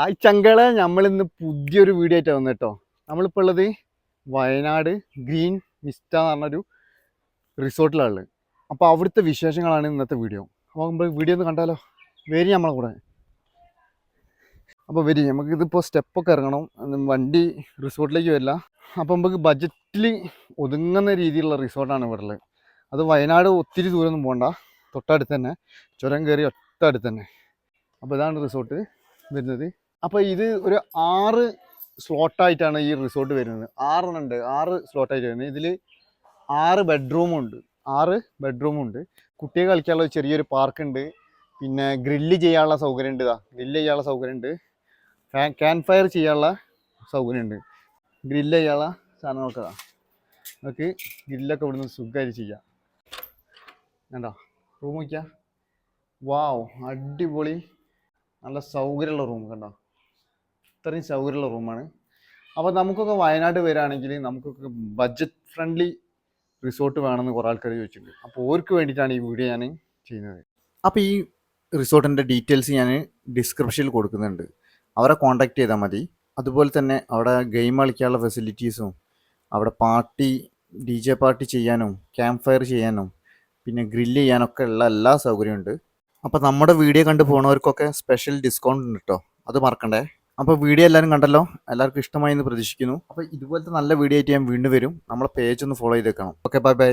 ആ ചങ്കളെ നമ്മളിന്ന് പുതിയൊരു വീഡിയോ ആയിട്ട് വന്നു കേട്ടോ നമ്മളിപ്പോൾ ഉള്ളത് വയനാട് ഗ്രീൻ മിസ്റ്റ എന്ന് പറഞ്ഞൊരു റിസോർട്ടിലാണ് അപ്പോൾ അവിടുത്തെ വിശേഷങ്ങളാണ് ഇന്നത്തെ വീഡിയോ അപ്പോൾ നമ്മൾ വീഡിയോ ഒന്ന് കണ്ടാലോ? വരി നമ്മളെ കൂടെ. അപ്പോൾ വരി നമുക്കിതിപ്പോൾ സ്റ്റെപ്പൊക്കെ ഇറങ്ങണം. വണ്ടി റിസോർട്ടിലേക്ക് വരില്ല. അപ്പോൾ നമുക്ക് ബജറ്റിൽ ഒതുങ്ങുന്ന രീതിയിലുള്ള റിസോർട്ടാണ് ഇവിടെ ഉള്ളത്. അത് വയനാട് ഒത്തിരി ദൂരമൊന്നും പോകണ്ട തൊട്ടടുത്ത് തന്നെ. ചുരം കയറി ഒറ്റ അടുത്ത് തന്നെ. അപ്പോൾ ഇതാണ് റിസോർട്ട് വരുന്നത്. അപ്പോൾ ഇത് ഒരു ആറ് സ്ലോട്ടായിട്ടാണ് ഈ റിസോർട്ട് വരുന്നത്. ആറെണ്ണം ഉണ്ട് ആറ് സ്ലോട്ടായിട്ട് വരുന്നത്. ഇതിൽ ആറ് ബെഡ്റൂമും ഉണ്ട്. ആറ് ബെഡ്റൂമും ഉണ്ട്. കുട്ടികൾ കളിക്കാനുള്ള ചെറിയൊരു പാർക്ക് ഉണ്ട്. പിന്നെ ഗ്രില്ല് ചെയ്യാനുള്ള സൗകര്യം ഉണ്ട് ഇതാ. ഗ്രില്ല് ചെയ്യാനുള്ള സൗകര്യം ഉണ്ട് ക്യാൻ ഫയർ ചെയ്യാനുള്ള സൗകര്യം ഉണ്ട് ഗ്രില്ല് ചെയ്യാനുള്ള സാധനങ്ങളൊക്കെ നമുക്ക് ഗ്രില്ലൊക്കെ ഇവിടുന്ന് സുഖമായിട്ട് ചെയ്യാം. കണ്ടോ? റൂം നോക്കിയാ? വാവ് അടിപൊളി. നല്ല സൗകര്യമുള്ള റൂം കണ്ടോ? ഇത്രയും സൗകര്യമുള്ള റൂമാണ് അപ്പോൾ നമുക്കൊക്കെ വയനാട് വരികയാണെങ്കിൽ നമുക്കൊക്കെ ബഡ്ജറ്റ് ഫ്രണ്ട്ലി റിസോർട്ട് വേണമെന്ന് കുറേ ആൾക്കാർ ചോദിച്ചിട്ടുണ്ട്. അപ്പോൾ ഓർക്ക് വേണ്ടിയിട്ടാണ് ഈ വീഡിയോ ഞാൻ ചെയ്യുന്നത്. അപ്പോൾ ഈ റിസോർട്ടിന്റെ ഡീറ്റെയിൽസ് ഞാൻ ഡിസ്ക്രിപ്ഷനിൽ കൊടുക്കുന്നുണ്ട്. അവരെ കോൺടാക്ട് ചെയ്താൽ മതി. അതുപോലെ തന്നെ അവിടെ ഗെയിം കളിക്കാനുള്ള ഫെസിലിറ്റീസും അവിടെ പാർട്ടി ഡി ജെ പാർട്ടി ചെയ്യാനും ക്യാമ്പ് ഫയർ ചെയ്യാനും പിന്നെ ഗ്രില്ല് ചെയ്യാനൊക്കെ ഉള്ള എല്ലാ സൗകര്യമുണ്ട് അപ്പോൾ നമ്മുടെ വീഡിയോ കണ്ടു പോകുന്നവർക്കൊക്കെ സ്പെഷ്യൽ ഡിസ്കൗണ്ട് ഉണ്ട് കേട്ടോ അത് മറക്കണ്ടേ? അപ്പോൾ വീഡിയോ എല്ലാവരും കണ്ടല്ലോ. എല്ലാവർക്കും ഇഷ്ടമായി എന്ന് പ്രതീക്ഷിക്കുന്നു. അപ്പോൾ ഇതുപോലത്തെ നല്ല വീഡിയോ ആയിട്ട് ഞാൻ വീണ്ടും വരും. നമ്മളെ പേജ് ഒന്ന് ഫോളോ ചെയ്തേക്കണം. Okay bye bye